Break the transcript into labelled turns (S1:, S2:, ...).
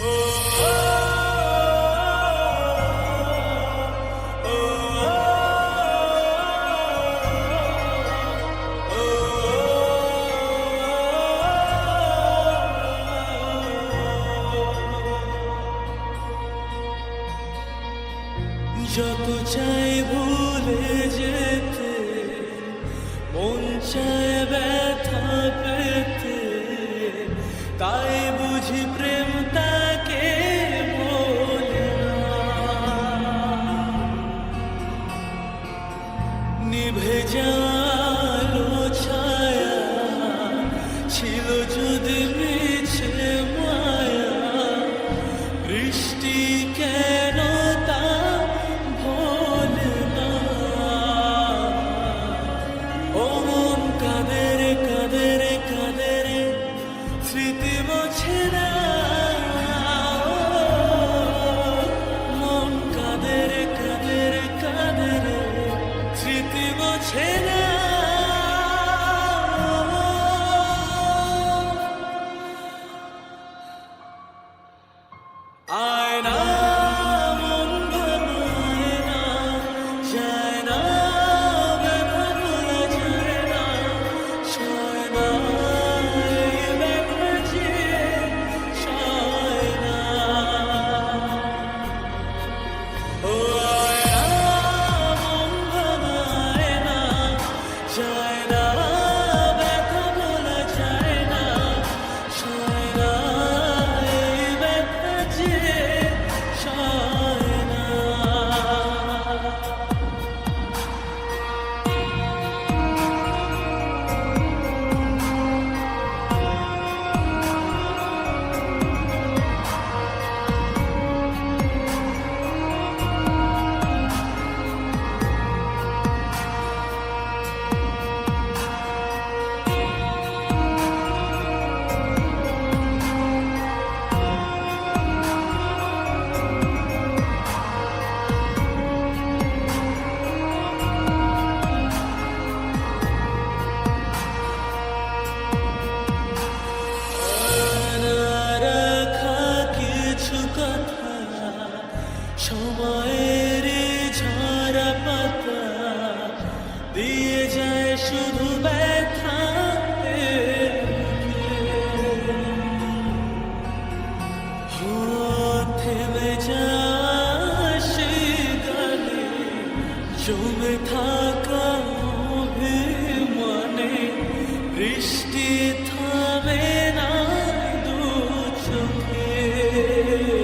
S1: যত চাই ভুলে সময়ের ঝরা পাতা দিয়ে যায় শুধু ব্যথা থেমে যা সে গানে জমে থাকা মানে বৃষ্টি থামে না দু চোখে।